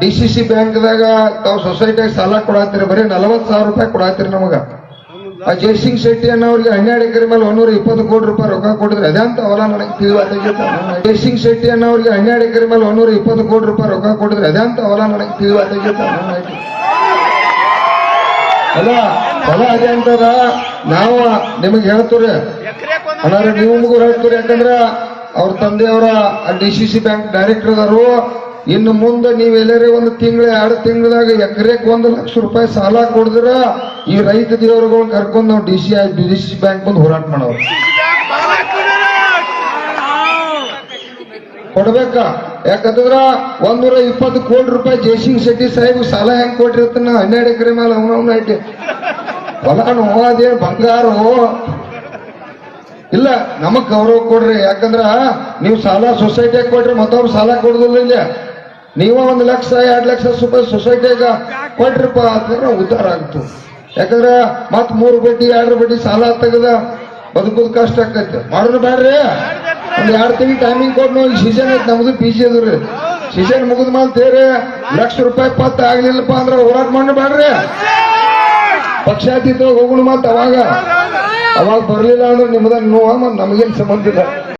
D C C ಬ್ಯಾಂಕ್ದಾಗ ತಾವು ಸೊಸೈಟಿಯಾಗ ಸಾಲ ಕೊಡಾತಿರಿ ಬರೀ ನಲವತ್ತು ಸಾವಿರ ರೂಪಾಯಿ ಕೊಡಾತಿರಿ ನಮಗ. ಆ ಜಯಸಿಂಗ್ ಶೆಟ್ಟಿ ಅನ್ನೋರಿಗೆ ಹನ್ನೆರಡು ಎಕರೆ ಮೇಲೆ ಒಂದೂರ ಇಪ್ಪತ್ತು ಕೋಟಿ ರೂಪಾಯಿ ರೊಕ್ಕ ಕೊಟ್ಟಿದ್ರೆ ಅದೇ ಅಂತ ಅವಲ ನನಗೆ ತಿಳಿವಾಗೈತೆ ಜಯಸಿಂಗ್ ಶೆಟ್ಟಿ ಅನ್ನೋರಿಗೆ ಹನ್ನೆರಡು ಎಕರೆ ಮೇಲೆ ಒಂದೂರ ಇಪ್ಪತ್ತು ಕೋಟಿ ರೂಪಾಯಿ ರೊಕ್ಕ ಕೊಟ್ಟಿದ್ರೆ ಅದೇ ಅಂತ ಅವಲ ನನಗೆ ತಿಳಿವಾಗೈತೆ ಅಲ್ಲ ಹೊಲ ಅದೇ ಅಂತದ. ನಾವು ನಿಮಗೆ ಹೇಳ್ತೀರಿ ಅಣ್ಣ ನೀವು ಹೇಳ್ತೀರಿ ಯಾಕಂದ್ರ ಅವ್ರ ತಂದೆಯವರ D C C bank director ಅದಾರು ಇನ್ನು ಮುಂದೆ ನೀವು ಎಲ್ಲರೇ ಒಂದು ತಿಂಗಳ, ಎರಡು ತಿಂಗಳದಾಗ ಎಕರೆಕ್ ಒಂದು ಲಕ್ಷ ರೂಪಾಯಿ ಸಾಲ ಕೊಡಿದ್ರ? ಈ ರೈತ ದೇವರುಗಳು ಕರ್ಕೊಂಡು ನಾವು D C I D C bank ಬಂದು ಹೋರಾಟ ಮಾಡೋರು. ಕೊಡ್ಬೇಕ? ಯಾಕಂದ್ರ ಒಂದೂರ ಇಪ್ಪತ್ತು ಕೋಟಿ ರೂಪಾಯಿ ಜಯಸಿಂಗ್ ಶೆಟ್ಟಿ ಸಾಹೇಬ್ ಸಾಲ ಹೆಂಗ್ ಕೊಟ್ಟಿರ್ತಾನ ಹನ್ನೆರಡು ಎಕರೆ ಮೇಲೆ ಅವನವನ ಐಟಿ ಹೊಲಾನು ಅದೇ ಬಂಗಾರ ಇಲ್ಲ, ನಮಗ್ ಗೌರವ ಕೊಡ್ರಿ. ಯಾಕಂದ್ರ ನೀವು ಸಾಲ ಸೊಸೈಟಿಯಾಗ ಕೊಟ್ರಿ ಮತ್ತೊಬ್ಬ ಸಾಲ ಕೊಡೋದಿಲ್ಲ ಇಲ್ಲ. ನೀವ ಒಂದು ಲಕ್ಷ, ಎರಡು ಲಕ್ಷ ರೂಪಾಯಿ ಸೊಸೈಟಿಯಾಗ ಕೊಟ್ರಪ್ಪ ಅಂತಂದ್ರೆ ಉದ್ಧಾರ ಆಗ್ತು ಯಾಕಂದ್ರೆ ಮತ್ ಮೂರು ಬಡ್ಡಿ, ಎರಡು ಬಡ್ಡಿ ಸಾಲ ತೆಗೆದ ಬದುಕು ಕಷ್ಟ ಆಕೈತೆ. ಮಾಡೋದು ಬೇಡ್ರಿ ಒಂದು ಎರಡು ತಿಂಗಳು ಟೈಮಿಂಗ್ ಕೊಟ್ಟು ನೋಡಿ ಸೀಸನ್ ಐತೆ ನಮ್ದು ಪಿ ಸಿ ಅದ್ರಿ. ಸೀಸನ್ ಮುಗಿದ ಮೇಲೆ ತೇರಿ ಲಕ್ಷ ರೂಪಾಯಿ ಪತ್ತ ಆಗ್ಲಿಲ್ಲಪ್ಪ ಅಂದ್ರೆ ಹೋರಾಟ ಮಾಡಿ ಬೇಡ್ರಿ ಪಕ್ಷಾತೀತ ಹೋಗೋಣ ಮತ್ ಅವಾಗ. ಅವಾಗ ಬರಲಿಲ್ಲ ಅಂದ್ರೆ ನಿಮ್ದಾಗ ನೋವ ಮತ್ತೆ ನಮಗೇನು ಸಂಬಂಧ ಇಲ್ಲ.